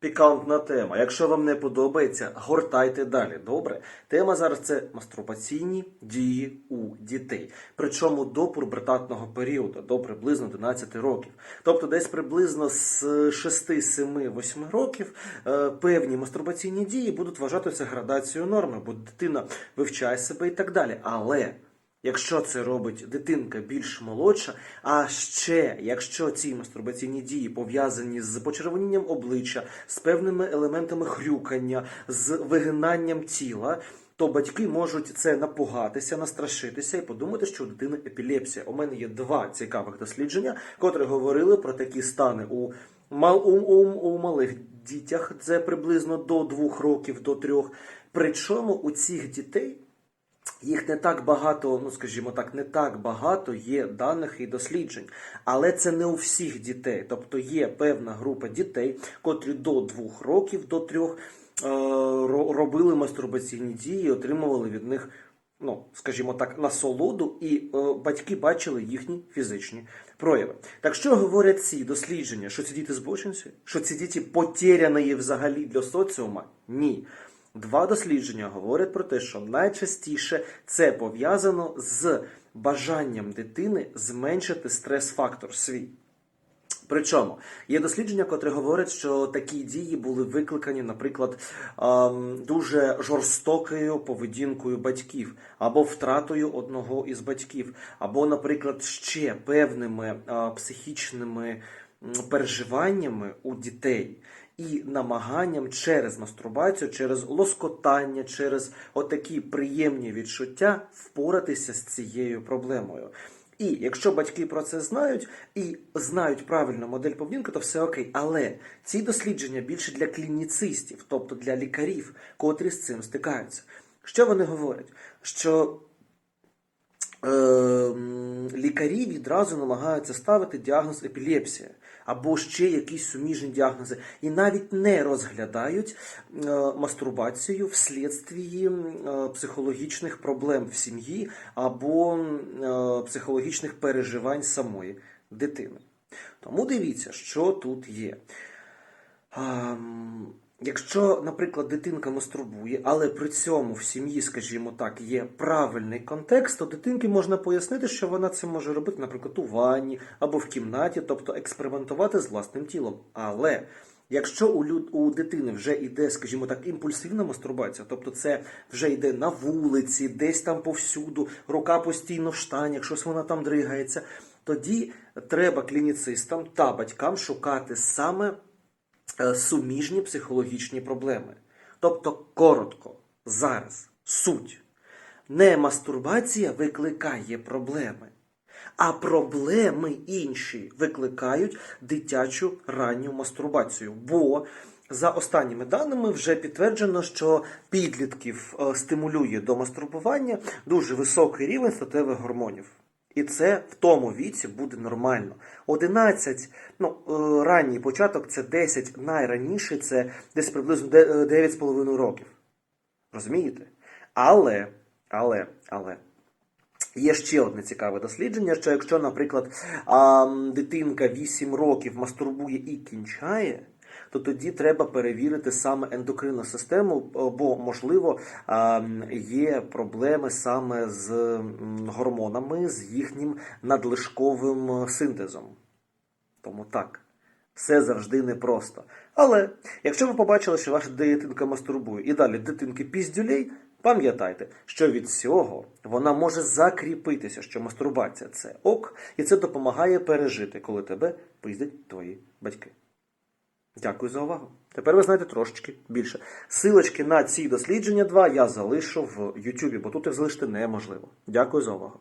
Пікантна тема. Якщо вам не подобається, гортайте далі. Добре? Тема зараз це мастурбаційні дії у дітей. Причому до пубертатного періоду, до приблизно 11 років. Тобто, десь приблизно з 6, 7, 8 років е, певні мастурбаційні дії будуть вважатися градацією норми, бо дитина вивчає себе і так далі. Але. Якщо це робить дитинка більш молодша, а ще якщо ці мастурбаційні дії пов'язані з почервонінням обличчя, з певними елементами хрюкання, з вигинанням тіла, то батьки можуть це напугатися, настрашитися і подумати, що у дитини епілепсія. У мене є два цікавих дослідження, котрі говорили про такі стани у мал у, у, у малих дітях. Це приблизно до двох років, до трьох. Причому у цих дітей. Їх не так багато, ну скажімо так, не так багато є даних і досліджень, але це не у всіх дітей. Тобто є певна група дітей, котрі до двох років, до трьох е, робили мастурбаційні дії, отримували від них, ну скажімо так, насолоду, і е, батьки бачили їхні фізичні прояви. Так що говорять ці дослідження? Що ці діти збочинці? Що ці діти потеряні взагалі для соціума? Ні. Два дослідження говорять про те, що найчастіше це пов'язано з бажанням дитини зменшити стрес-фактор свій. Причому є дослідження, котрі говорять, що такі дії були викликані, наприклад, ем, дуже жорстокою поведінкою батьків, або втратою одного із батьків, або, наприклад, ще певними е, психічними переживаннями у дітей. І намаганням через мастурбацію, через лоскотання, через отакі приємні відчуття впоратися з цією проблемою. І якщо батьки про це знають і знають правильну модель поведінки, то все окей. Але ці дослідження більше для клініцистів, тобто для лікарів, котрі з цим стикаються. Що вони говорять? Що лікарі відразу намагаються ставити діагноз епілепсія або ще якісь суміжні діагнози, і навіть не розглядають е, мастурбацію вслідствії е, психологічних проблем в сім'ї або е, психологічних переживань самої дитини. Тому дивіться, що тут є. Якщо, наприклад, дитинка мастурбує, але при цьому в сім'ї, скажімо так, є правильний контекст, то дитинки можна пояснити, що вона це може робити, наприклад, у ванні або в кімнаті, тобто експериментувати з власним тілом. Але якщо у, люд, у дитини вже йде, скажімо так, імпульсивна мастурбація, тобто це вже йде на вулиці, десь там повсюду, рука постійно в штанях, щось вона там дригається, тоді треба клініцистам та батькам шукати саме суміжні психологічні проблеми. Тобто, коротко, зараз, суть. Не мастурбація викликає проблеми, а проблеми інші викликають дитячу ранню мастурбацію. Бо за останніми даними вже підтверджено, що підлітків е, стимулює до мастурбування дуже високий рівень статевих гормонів. І це в тому віці буде нормально. 11, ну, е, ранній початок це 10, найраніше це десь приблизно е, 9,5 років. Розумієте? Але, але, але. Є ще одне цікаве дослідження, що якщо, наприклад, дитинка 8 років мастурбує і кінчає, то тоді треба перевірити саме ендокринну систему, бо, можливо, є проблеми саме з гормонами, з їхнім надлишковим синтезом. Тому так, все завжди непросто. Але якщо ви побачили, що ваша дитинка мастурбує і далі дитинки піздюлей, пам'ятайте, що від цього вона може закріпитися, що мастурбація це ок, і це допомагає пережити, коли тебе пиздять твої батьки. Дякую за увагу. Тепер ви знаєте трошечки більше. Силочки на ці дослідження два я залишу в Ютубі, бо тут їх залишити неможливо. Дякую за увагу.